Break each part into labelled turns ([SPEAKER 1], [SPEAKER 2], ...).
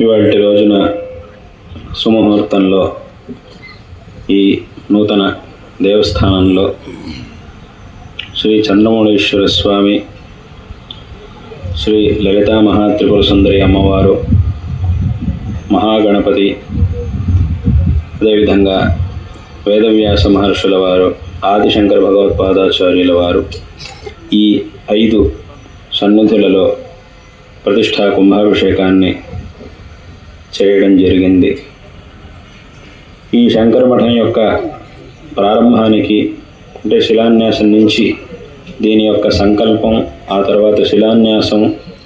[SPEAKER 1] ఇవాళ రోజున సుముహూర్తంలో ఈ నూతన దేవస్థానంలో శ్రీ చంద్రమౌళేశ్వర స్వామి శ్రీ లలితా మహాత్రిపుర సుందరి అమ్మవారు మహాగణపతి అదేవిధంగా వేదవ్యాస మహర్షుల వారు ఆదిశంకర భగవత్పాదాచార్యుల వారు ఈ ఐదు సన్నిధులలో ప్రతిష్టా కుంభాభిషేకాన్ని చేయడం జరిగింది. ఈ శంకర మఠం యొక్క ప్రారంభానికి అంటే శిలాన్యాసం నుంచి దీని యొక్క సంకల్పం ఆ తర్వాత శిలాన్యాసం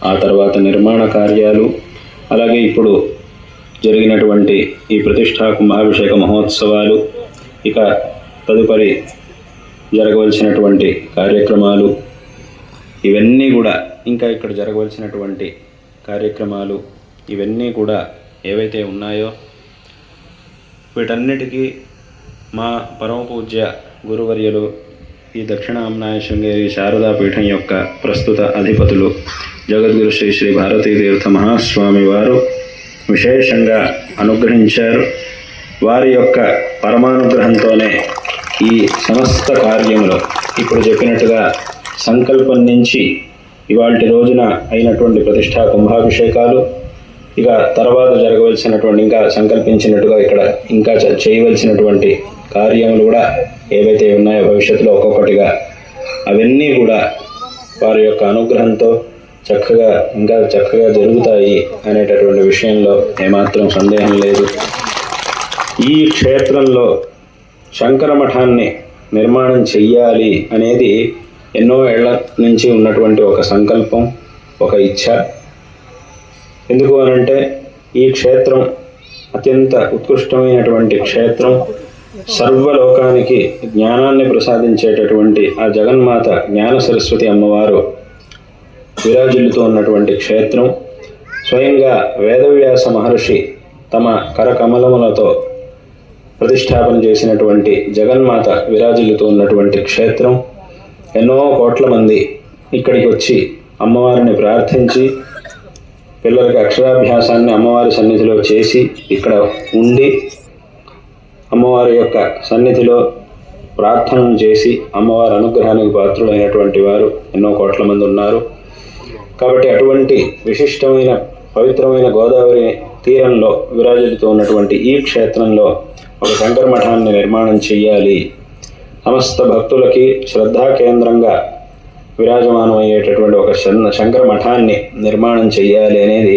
[SPEAKER 1] ఆ తర్వాత నిర్మాణ కార్యాలు అలాగే ఇప్పుడు జరిగినటువంటి ఈ ప్రతిష్టా కుంభాభిషేక మహోత్సవాలు ఇక తదుపరి జరగవలసినటువంటి కార్యక్రమాలు ఇవన్నీ కూడా ఇంకా ఇక్కడ జరగవలసినటువంటి కార్యక్రమాలు ఇవన్నీ కూడా ఏవైతే ఉన్నాయో వీటన్నిటికీ మా పరమ పూజ్య గురువర్యులు ఈ దక్షిణాంనాయ శృంగేరి శారదా పీఠం యొక్క ప్రస్తుత అధిపతులు జగద్గురు శ్రీ శ్రీ భారతీతీర్థ మహాస్వామి వారు విశేషంగా అనుగ్రహించారు. వారి యొక్క పరమానుగ్రహంతోనే ఈ సమస్త కార్యములు ఇప్పుడు చెప్పినట్టుగా సంకల్పం నుంచి ఇవాటి రోజున అయినటువంటి ప్రతిష్టా కుంభాభిషేకాలు ఇక తర్వాత జరగవలసినటువంటి ఇంకా సంకల్పించినట్టుగా ఇక్కడ ఇంకా చేయవలసినటువంటి కార్యములు కూడా ఏవైతే ఉన్నాయో భవిష్యత్తులో ఒక్కొక్కటిగా అవన్నీ కూడా వారి యొక్క అనుగ్రహంతో చక్కగా ఇంకా చక్కగా జరుగుతాయి అనేటటువంటి విషయంలో ఏమాత్రం సందేహం లేదు. ఈ క్షేత్రంలో శంకర మఠాన్ని నిర్మాణం చెయ్యాలి అనేది ఎన్నో ఏళ్ళ నుంచి ఉన్నటువంటి ఒక సంకల్పం ఒక ఇచ్ఛ. ఎందుకు అనంటే ఈ క్షేత్రం అత్యంత ఉత్కృష్టమైనటువంటి క్షేత్రం. సర్వలోకానికి జ్ఞానాన్ని ప్రసాదించేటటువంటి ఆ జగన్మాత జ్ఞాన సరస్వతి అమ్మవారు విరాజిల్లుతూ ఉన్నటువంటి క్షేత్రం. స్వయంగా వేదవ్యాస మహర్షి తమ కరకమలములతో ప్రతిష్టాపన చేసినటువంటి జగన్మాత విరాజిల్లుతూ ఉన్నటువంటి క్షేత్రం. ఎన్నో కోట్ల మంది ఇక్కడికి వచ్చి అమ్మవారిని ప్రార్థించి పిల్లలకి అక్షరాభ్యాసాన్ని అమ్మవారి సన్నిధిలో చేసి ఇక్కడ ఉండి అమ్మవారి యొక్క సన్నిధిలో ప్రార్థనలు చేసి అమ్మవారి అనుగ్రహానికి పాత్రులైనటువంటి వారు ఎన్నో కోట్ల మంది ఉన్నారు. కాబట్టి అటువంటి విశిష్టమైన పవిత్రమైన గోదావరి తీరంలో విరాజిల్లుతూ ఉన్నటువంటి ఈ క్షేత్రంలో ఒక శంకర మఠాన్ని నిర్మాణం చేయాలి సమస్త భక్తులకి శ్రద్ధా కేంద్రంగా విరాజమానం అయ్యేటటువంటి ఒక శంకర మఠాన్ని నిర్మాణం చేయాలి అనేది